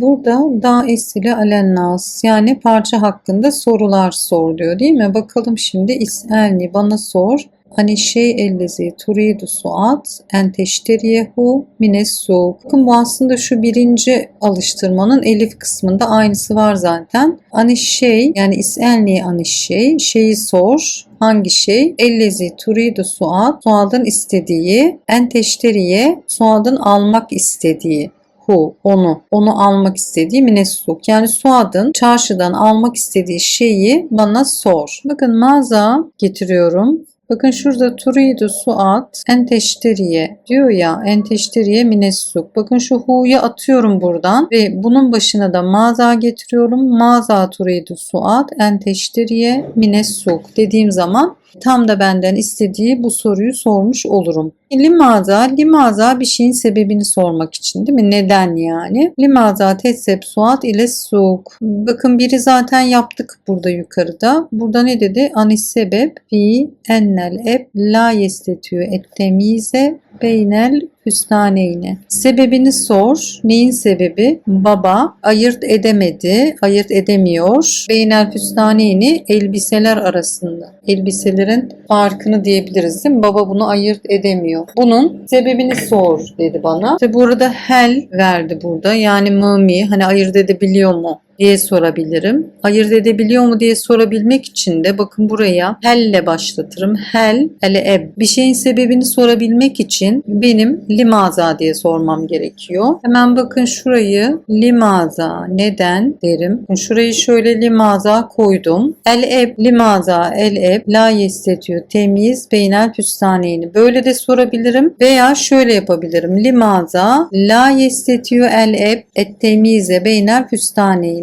burada da esile alennas yani parça hakkında sorular sor diyor değil mi? Bakalım şimdi is'elni bana sor. Hani şey ellezi turidu suat en teşteriyehu minessu. Bakın bu aslında şu birinci alıştırmanın elif kısmında aynısı var zaten. Hani şey yani is'elni ani şey şeyi sor. Hangi şey? Ellezi turidu suat suadın istediği en teşteriye suadın almak istediği hu onu onu almak istediği minessuk yani Suad'ın çarşıdan almak istediği şeyi bana sor. Bakın mağaza getiriyorum. Bakın şurada turidu suat enteşteriye diyor ya enteşteriye minessuk. Bakın şu hu'yu atıyorum buradan ve bunun başına da maza getiriyorum. Maza turidu suat enteşteriye minessuk dediğim zaman tam da benden istediği bu soruyu sormuş olurum. Limaza, limaza bir şeyin sebebini sormak için değil mi? Neden yani? Limaza tesep suat ile suk. Bakın biri zaten yaptık burada yukarıda. Burada ne dedi? Anis sebep fi ennel eb la yestetüyor et temize beynel hüsnaneyne. Sebebini sor. Neyin sebebi? Baba ayırt edemedi, ayırt edemiyor. Beynel hüsnaneyni elbiseler arasında. Elbiselerin farkını diyebiliriz değil mi? Baba bunu ayırt edemiyor. Bunun sebebini sor dedi bana. İşte burada hel verdi burada. Yani mımi hani ayırt edebiliyor mu? Diye sorabilirim. Ayırt edebiliyor mu diye sorabilmek için de bakın buraya helle başlatırım. Hel, ele eb. Bir şeyin sebebini sorabilmek için benim limaza diye sormam gerekiyor. Hemen bakın şurayı limaza neden derim. Şurayı şöyle limaza koydum. El eb, limaza, el eb, la yestetiyor, temiz, beynel hüstaneyni. Böyle de sorabilirim veya şöyle yapabilirim. Limaza, la yestetiyor el eb, et temize, beynel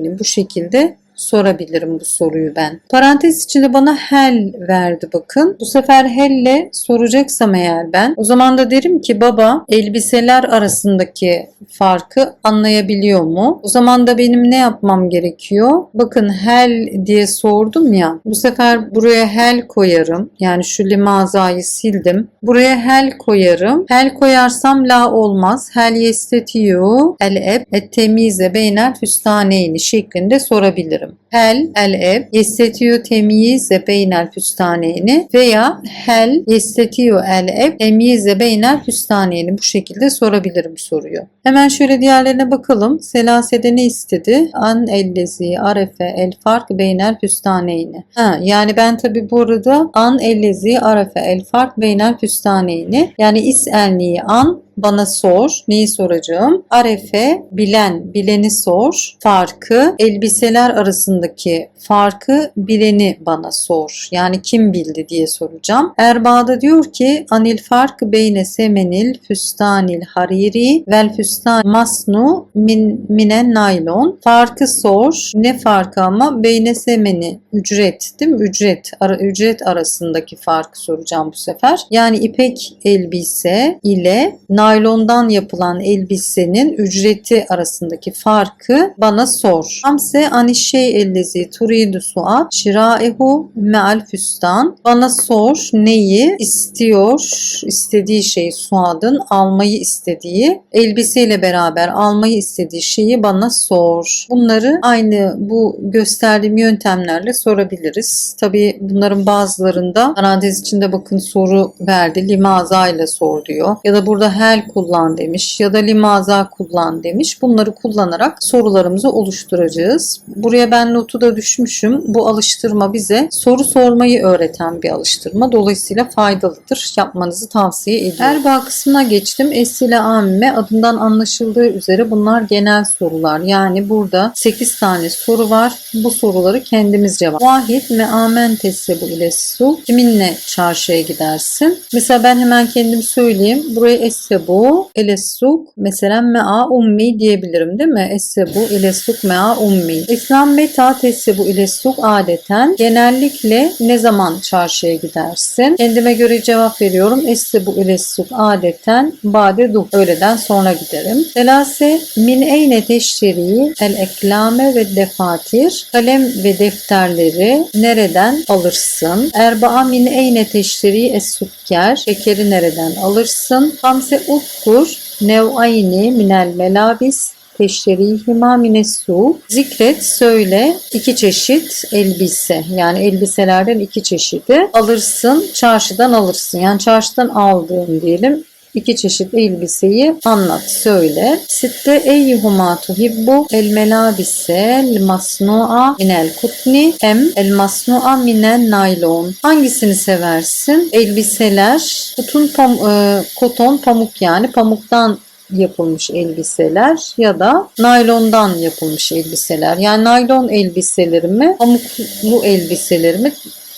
hüstaneyni bu şekilde sorabilirim bu soruyu ben. Parantez içinde bana hel verdi bakın. Bu sefer helle soracaksam eğer ben o zaman da derim ki baba elbiseler arasındaki farkı anlayabiliyor mu? O zaman da benim ne yapmam gerekiyor? Bakın hel diye sordum ya. Bu sefer buraya hel koyarım. Yani şu limazayı sildim. Buraya hel koyarım. Hel koyarsam la olmaz. Hel yestetiyu el eb et temize beynel füstaneyni şeklinde sorabilirim. Hel el eb yestetiyu temyize beynel füstaneyni veya hel yestetiyu el eb temyize beynel füstaneyni bu şekilde sorabilirim soruyu. Hemen şöyle diğerlerine bakalım. Selasede ne istedi? An ellezi arefe el fark beynel füstaneyni. Ha, yani ben tabi bu arada an ellezi arefe el fark beynel füstaneyni. Yani is elniyi an bana sor. Neyi soracağım? Arefe bilen, bileni sor. Farkı, elbiseler arasındaki farkı bileni bana sor. Yani kim bildi diye soracağım. Erbağda diyor ki anil fark beyne semenil füstanil hariri vel füstan masnu min, minen naylon. Farkı sor. Ne farkı ama beyne semeni ücret değil mi? Ücret, ara, ücret arasındaki farkı soracağım bu sefer. Yani ipek elbise ile naylondan yapılan elbisenin ücreti arasındaki farkı bana sor. Hamse anişey ellezi turidu suat şiraehu meal füstan. Bana sor neyi istiyor, istediği şey suadın almayı istediği, elbiseyle beraber almayı istediği şeyi bana sor. Bunları aynı bu gösterdiğim yöntemlerle sorabiliriz. Tabii bunların bazılarında parantez içinde bakın soru verdi. Limaza ile sor diyor. Ya da burada hel kullan demiş ya da limaza kullan demiş. Bunları kullanarak sorularımızı oluşturacağız. Buraya ben notu da düşmüşüm. Bu alıştırma bize soru sormayı öğreten bir alıştırma. Dolayısıyla faydalıdır. Yapmanızı tavsiye ediyorum. Erbaa kısmına geçtim. Esile amme adından anlaşıldığı üzere bunlar genel sorular. Yani burada 8 tane soru var. Bu soruları kendimiz cevap. Vahid me amen tessebu ile su. Kiminle çarşıya gidersin? Mesela ben hemen kendim söyleyeyim. Buraya essebu ile suk. Mesela mea ummi diyebilirim değil mi? Essebu ile suk mea ummi. İslam meta tessebu ile suk adeten genellikle ne zaman çarşıya gidersin? Kendime göre cevap veriyorum. Essebu ile suk adeten bade duh. Öğleden sonra giderim. Selase min eyne teşteri el eklame ve defatir. Kalem ve defterleri nereden alırsın? Erbaa min eyne teşteri es sukker. Şekeri nereden alırsın? Hamse ukkur nev'ayni minel melabis teşterihima minesu. Zikret, söyle iki çeşit elbise. Yani elbiselerden iki çeşidi. Alırsın, çarşıdan alırsın. Yani çarşıdan aldığın diyelim iki çeşit elbiseyi anlat, söyle. Sitte eyyuhuma tuhibbu el melabise el masnu'a minel kutni em el masnu'a minel naylon. Hangisini seversin? Elbiseler, kutun pam e, koton pamuk yani pamuktan yapılmış elbiseler ya da naylondan yapılmış elbiseler. Yani naylon elbiseleri mi, pamuklu elbiseleri mi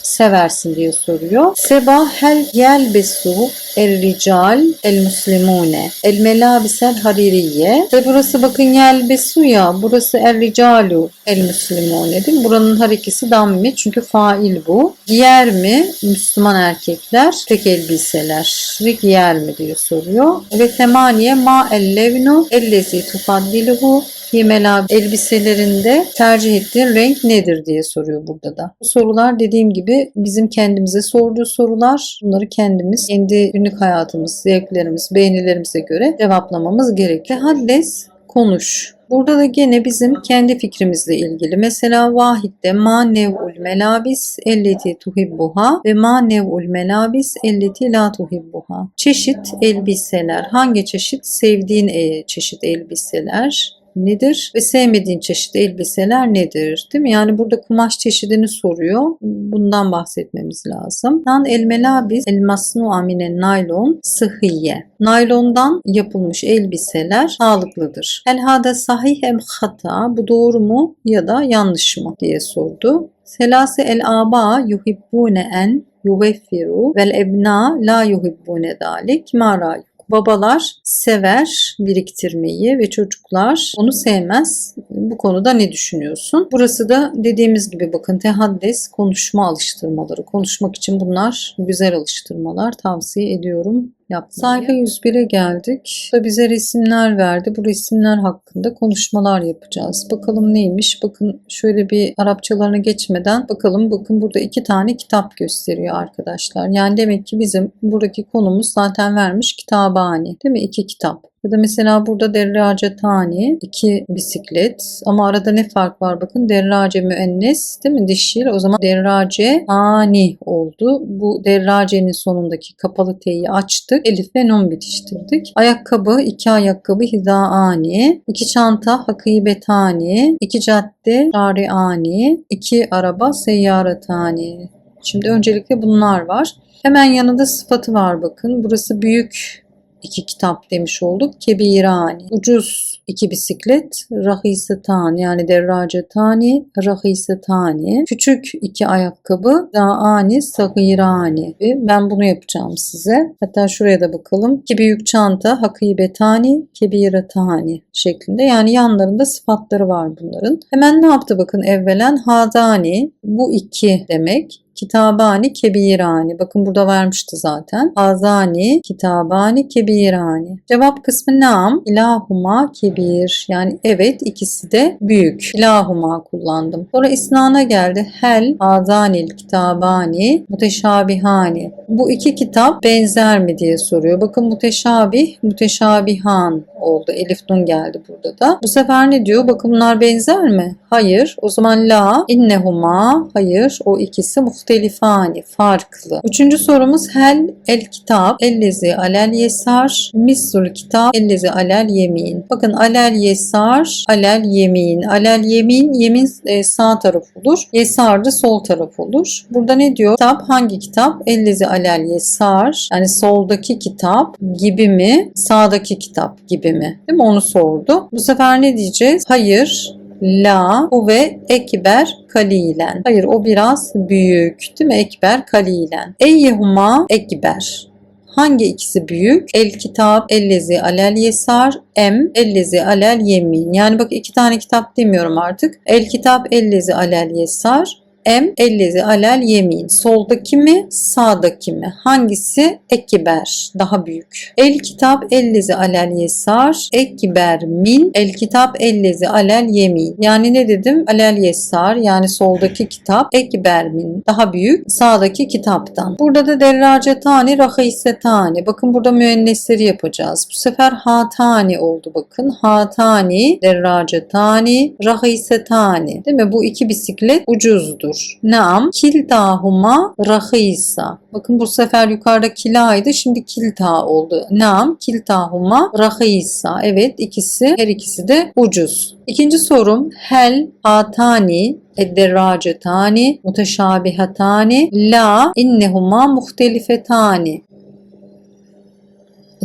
seversin diye soruyor. Seba hel yelbesu el rical el muslimune el melabisel haririye ve burası bakın yelbesu ya burası el ricalu el muslimune değil mi? Buranın her ikisi dammi çünkü fail bu. Giyer mi Müslüman erkekler tek elbiseler giyer mi diye soruyor. Ve temaniye ma el levnu ellezi tufaddiluhu Himelab elbiselerinde tercih ettiğin renk nedir diye soruyor burada da. Bu sorular dediğim gibi bizim kendimize sorduğu sorular. Bunları kendimiz kendi günlük hayatımız, zevklerimiz, beğenilerimize göre cevaplamamız gerekli. Haddes konuş. Burada da gene bizim kendi fikrimizle ilgili. Mesela vahitte ma nev'ul melabis elleti tuhibbuha ve ma nev'ul melabis elleti la tuhibbuha. Çeşit elbiseler. Hangi çeşit? Sevdiğin e, çeşit elbiseler nedir ve sevmediğin çeşit elbiseler nedir? Değil mi? Yani burada kumaş çeşidini soruyor. Bundan bahsetmemiz lazım. Tan el melabis el masnu aminen naylon sıhhiye. Naylondan yapılmış elbiseler sağlıklıdır. El hada sahih em hata. Bu doğru mu ya da yanlış mı diye sordu. Selase el aba yuhibbune en yuveffiru vel ebna la yuhibbune dalik ma. Babalar sever biriktirmeyi ve çocuklar onu sevmez. Bu konuda ne düşünüyorsun? Burası da dediğimiz gibi bakın tehaddes konuşma alıştırmaları. Konuşmak için bunlar güzel alıştırmalar. Tavsiye ediyorum yapmayı. Sayfa 101'e geldik. Da bize resimler verdi. Bu resimler hakkında konuşmalar yapacağız. Bakalım neymiş? Bakın şöyle bir Arapçalarına geçmeden bakalım. Bakın burada iki tane kitap gösteriyor arkadaşlar. Yani demek ki bizim buradaki konumuz zaten vermiş kitabani. Değil mi? İki kitap. Ya da mesela burada derrace tani, iki bisiklet. Ama arada ne fark var bakın. Derrace müennes değil mi? Dişil. O zaman derrace tani oldu. Bu derracenin sonundaki kapalı t'yi açtık. Elif ve nun bitiştirdik. Ayakkabı, iki ayakkabı hizaani. iki çanta hakibetani. iki cadde şariani. iki araba seyyaratani. Şimdi öncelikle bunlar var. Hemen yanında sıfatı var bakın. Burası büyük iki kitap demiş olduk. Kebirani. Ucuz iki bisiklet. Rahisetani yani derracetani. Rahisetani. Küçük iki ayakkabı. Daani sagirani. Ben bunu yapacağım size. Hatta şuraya da bakalım. İki büyük çanta. Hakibetani. Kebiretani şeklinde. Yani yanlarında sıfatları var bunların. Hemen ne yaptı bakın evvelen. Hadani. Bu iki demek. Kitabani kebirani. Bakın burada vermişti zaten. Azani kitabani kebirani. Cevap kısmı nam. İlahuma kebir. Yani evet ikisi de büyük. İlahuma kullandım. Sonra isnana geldi. Hel azanil kitabani muteşabihani. Bu iki kitap benzer mi diye soruyor. Bakın muteşabih, muteşabihan oldu. Elif nun geldi burada da. Bu sefer ne diyor? Bakın bunlar benzer mi? Hayır. O zaman la innehuma hayır. O ikisi muhtelifani farklı. Üçüncü sorumuz hel el kitap ellezi alel yesar misul kitap ellezi alel yemin. Bakın alel yesar alel yemin. Alel yemin yemin e, sağ taraf olur. Yesar da sol taraf olur. Burada ne diyor? Kitap hangi kitap? Ellezi alel yesar yani soldaki kitap gibi mi? Sağdaki kitap gibi mi? Değil mi? Onu sordu. Bu sefer ne diyeceğiz? Hayır. La ve ekber kalilen. Hayır o biraz büyük değil mi? Ekber kalilen. Eyyehuma ekber. Hangi ikisi büyük? El kitap ellezi alel yesar em ellezi alel yemin. Yani bak iki tane kitap demiyorum artık. El kitap ellezi alel yesar em ellezi alel yemin. Soldaki mi sağdaki mi? Hangisi ekber daha büyük? El kitap ellezi alel yesar ekber min el kitap ellezi alel yemin. Yani ne dedim? Alel yesar yani soldaki kitap ekber min daha büyük sağdaki kitaptan. Burada da derracetani rahisetani. Bakın burada müennesleri yapacağız. Bu sefer hatani oldu bakın. Hatani derracetani rahisetani. Değil mi? Bu iki bisiklet ucuzdur. Naam kiltahuma rahisa. Bakın bu sefer yukarıda kilaydı. Şimdi kilta oldu. Naam kiltahuma rahisa. Evet ikisi her ikisi de ucuz. İkinci sorum hel hatani edderracetani muteşabihatani la innehuma muhtelifetani.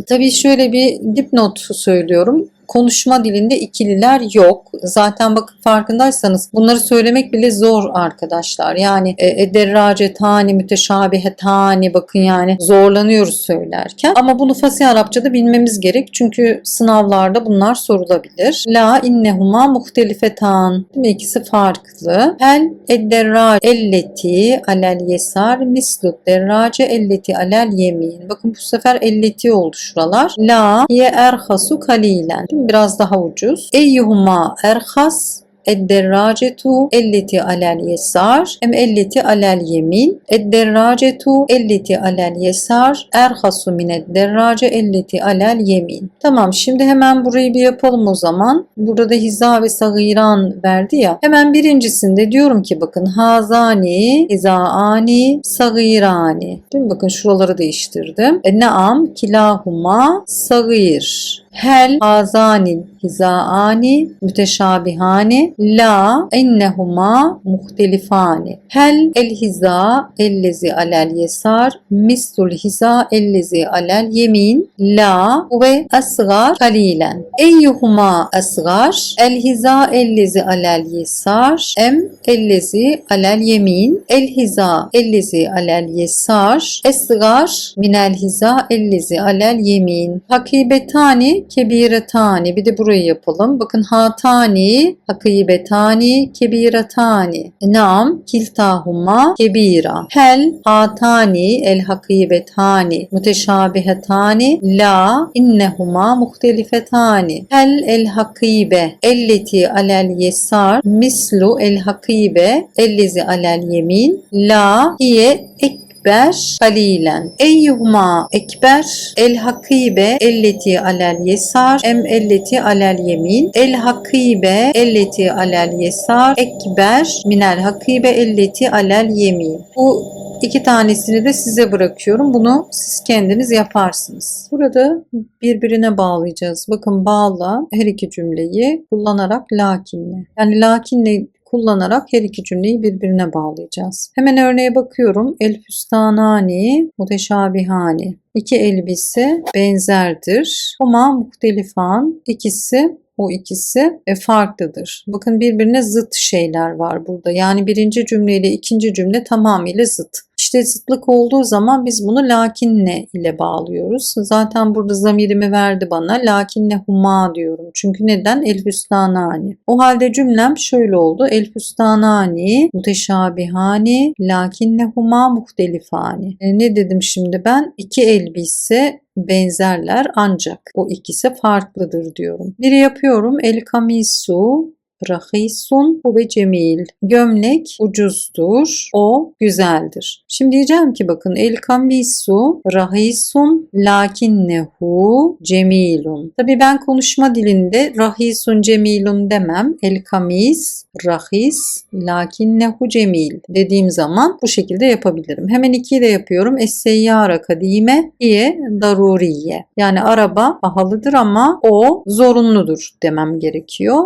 Tabii şöyle bir dipnot söylüyorum. Konuşma dilinde ikililer yok. Zaten bakın farkındaysanız bunları söylemek bile zor arkadaşlar. Yani e, ederracetani, müteşabihetani bakın yani zorlanıyoruz söylerken. Ama bunu fasih Arapçada bilmemiz gerek. Çünkü sınavlarda bunlar sorulabilir. La innehuma muhtelifetan. İkisi farklı. Hel edderrac elleti alel yesar mislut derrace elleti alel yemin. Bakın bu sefer elleti oldu şuralar. La ye erhasu kalilen. Biraz daha ucuz. Eyyuhuma erhas Edderracetu elleti alel yesar em elleti alel yemin. Edderracetu elleti alel yesar erhasu min edderrace elleti alel yemin. Tamam şimdi hemen burayı bir yapalım o zaman. Burada da hiza ve sagiran verdi ya. Hemen birincisinde diyorum ki bakın hazani, hizaani, sagirani. Değil mi? Bakın şuraları değiştirdim. E, naam kilahuma sagir. Hel hazanil hizaani müteşabihani la ennehuma muhtelifani. Hel el hiza ellezi alel yesar mislul hiza ellezi alel yemin la ve asgar kalilen. Eyyuhuma asgar el hiza ellezi alel yesar em ellezi alel yemin el hiza ellezi alel yesar esgar minel hiza ellezi alel yemin. Hakibetani kebiretani. Bir de burayı yapalım. Bakın hatani, hakibetani, kebiretani. Nam, kiltahuma, kebira. Hel, hatani, el hakibetani, müteşabihetani, la, innehuma, muhtelifetani. Hel, el hakibe, elleti alel yesar, mislu el hakibe, ellezi alel yemin, la, hiye ek ekber kalilen. Eyyuhuma ekber el hakibe elleti alel yesar em elleti alel yemin. El hakibe elleti alel yesar ekber minel hakibe elleti alel yemin. Bu İki tanesini de size bırakıyorum. Bunu siz kendiniz yaparsınız. Burada birbirine bağlayacağız. Bakın bağla her iki cümleyi kullanarak lakinle. Yani lakinle kullanarak her iki cümleyi birbirine bağlayacağız. Hemen örneğe bakıyorum. El füstanani muteşabihani. İki elbise benzerdir ama muhtelifan. İkisi o ikisi e, farklıdır. Bakın birbirine zıt şeyler var burada. Yani birinci cümle ile ikinci cümle tamamıyla zıt. İşte zıtlık olduğu zaman biz bunu lakinne ile bağlıyoruz. Zaten burada zamirimi verdi bana. Lakinne huma diyorum. Çünkü neden? El füstanani. O halde cümlem şöyle oldu. El füstanani muteşabihani lakinne huma muhtelifani. E, ne dedim şimdi ben? İki elbise benzerler ancak o ikisi farklıdır diyorum. Biri yapıyorum. El kamisu rahisun ve cemil. Gömlek ucuzdur. O güzeldir. Şimdi diyeceğim ki bakın el kamisu rahisun lakinnehu cemilun. Tabii ben konuşma dilinde rahisun cemilun demem. El kamis rahis lakinnehu cemil dediğim zaman bu şekilde yapabilirim. Hemen ikiyi de yapıyorum. Es-seyyara kadime hiye daruriye. Yani araba pahalıdır ama o zorunludur demem gerekiyor.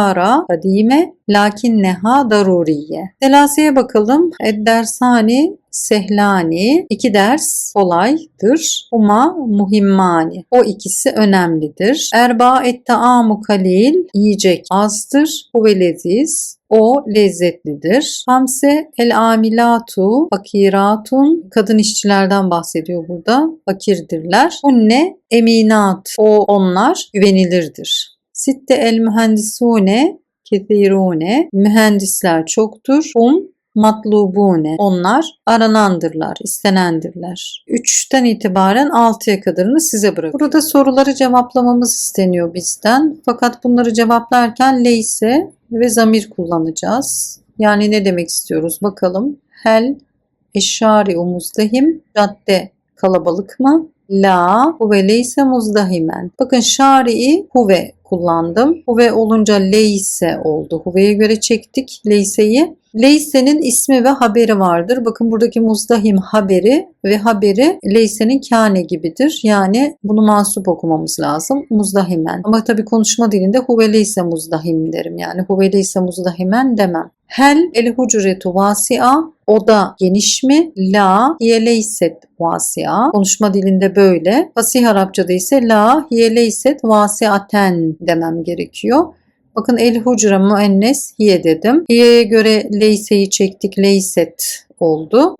Es-seyyara kadime lakinneha daruriye. Telasiye bakalım. Eddersani sehlani. iki ders kolaydır. Huma muhimmani. O ikisi önemlidir. Erba et taamu kalil. Yiyecek azdır. Huve leziz. O lezzetlidir. Hamse el amilatu fakiratun. Kadın işçilerden bahsediyor burada. Fakirdirler. Hunne eminat. O onlar güvenilirdir. Sitte el mühendisune kethirune. Mühendisler çoktur. Hum matlubune. Onlar aranandırlar, istenendirler. 3'ten itibaren 6'ya kadarını size bırakıyorum. Burada soruları cevaplamamız isteniyor bizden. Fakat bunları cevaplarken leyse ve zamir kullanacağız. Yani ne demek istiyoruz bakalım. Hel eşşari muzdahim cadde kalabalık mı? La huve leyse muzdahimen. Bakın şari'i huve kullandım. Huve olunca leyse oldu. Huve'ye göre çektik leyseyi. Leyse'nin ismi ve haberi vardır. Bakın buradaki muzdahim haberi ve haberi Leyse'nin kâne gibidir. Yani bunu mansup okumamız lazım. Muzdahimen. Ama tabii konuşma dilinde huve leyse muzdahim derim. Yani huve leyse muzdahimen demem. Hel el hucuretu vasi'a oda geniş mi? La hiye leyset vasi'a. Konuşma dilinde böyle. Fasih Arapçada ise la hiye leyset vasiaten demem gerekiyor. Bakın el hucra müennes hiye dedim. Hiye'ye göre leyseyi çektik. Leyset oldu.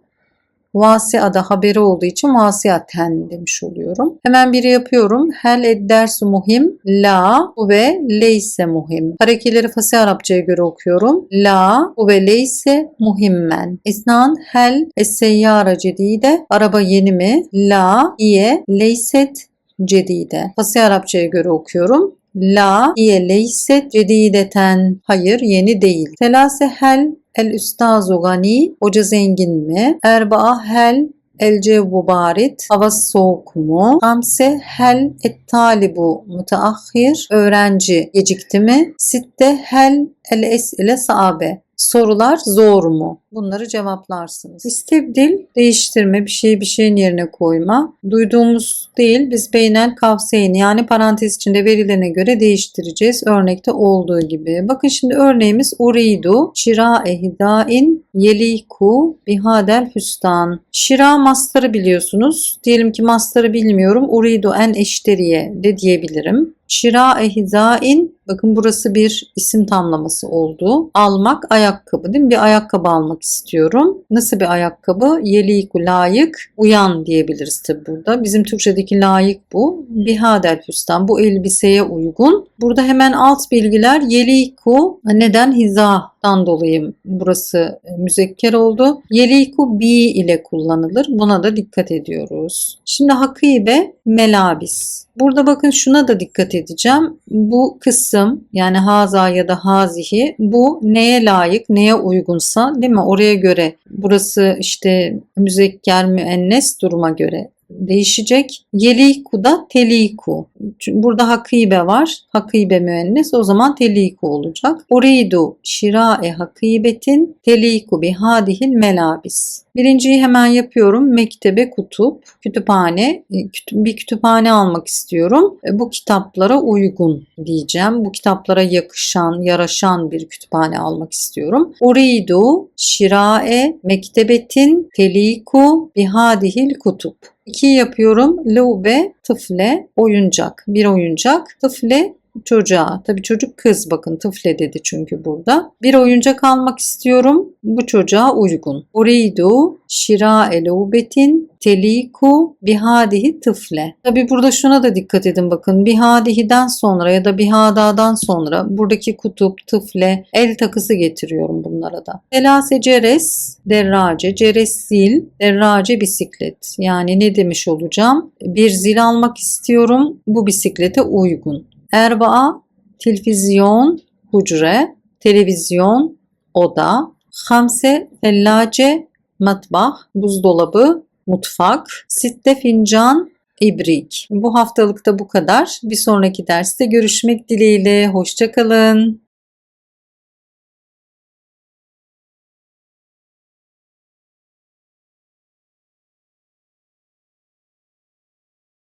Vasia'da haberi olduğu için vasiaten demiş oluyorum. Hemen biri yapıyorum. Hel ed dersu muhim. La ve leyse muhim. Harekeleri fasih Arapçaya göre okuyorum. La ve leyse muhimmen. İsnan hel es seyyara cedide. Araba yeni mi? La iye leyset cedide. Fasih Arapçaya göre okuyorum. La hiye leyset cedideten. Hayır yeni değil. Selase hel el üstazu gani. Hoca zengin mi? Erba'a hel El cevbu barit. Hava soğuk mu? Hamse hel et talibu müteahhir. Öğrenci gecikti mi? Sitte hel el es'ile saabe. Sorular zor mu? Bunları cevaplarsınız. İstibdil değiştirme, bir şeyi bir şeyin yerine koyma. Duyduğumuz değil, biz beynel kavseyn yani parantez içinde verilene göre değiştireceğiz. Örnekte olduğu gibi. Bakın şimdi örneğimiz uridu şira ehdain yeliku bihadel hüstan. Şira mastarı biliyorsunuz. Diyelim ki mastarı bilmiyorum. Uridu en eşteriye de diyebilirim. Şira ehzain bakın burası bir isim tamlaması oldu. Almak ayakkabı değil mi? Bir ayakkabı almak istiyorum. Nasıl bir ayakkabı? Yeliku layık uyan diyebiliriz tabi burada. Bizim Türkçedeki layık bu. Bihadel füstan bu elbiseye uygun. Burada hemen alt bilgiler yeliku neden hizadan dolayı burası müzekker oldu. Yeliku bi ile kullanılır. Buna da dikkat ediyoruz. Şimdi hakibe melabis. Burada bakın şuna da dikkat edeceğim. Bu kısım yani haza ya da hazihi bu neye layık, neye uygunsa değil mi? Oraya göre burası işte müzekker müennes duruma göre değişecek. Yeliku teliku. Çünkü burada hakibe var. Hakibe müennes o zaman teliku olacak. Uridu şirae hakibetin teliku bihadihil melabis. Birinciyi hemen yapıyorum. Mektebe kutup, kütüphane, bir kütüphane almak istiyorum. Bu kitaplara uygun diyeceğim. Bu kitaplara yakışan, yaraşan bir kütüphane almak istiyorum. Uridu şirae mektebetin teliku bihadihil kutup. 2 yapıyorum. Lube tıfle oyuncak. Bir oyuncak. Tıfle çocuğa. Tabii çocuk kız bakın tıfle dedi çünkü burada. Bir oyuncak almak istiyorum. Bu çocuğa uygun. Uridu şira elubetin teliku bihadihi tıfle. Tabii burada şuna da dikkat edin bakın. Bihadihiden sonra ya da bihadadan sonra buradaki kutup, tıfle, el takısı getiriyorum bunlara da. Selase ceres, derrace, ceres zil, derrace bisiklet. Yani ne demiş olacağım? Bir zil almak istiyorum. Bu bisiklete uygun. Erbaa, televizyon, hucre, televizyon, oda. Hamse, fellace, matbah, buzdolabı, mutfak. Sitte fincan, ibrik. Bu haftalıkta bu kadar. Bir sonraki derste görüşmek dileğiyle. Hoşçakalın.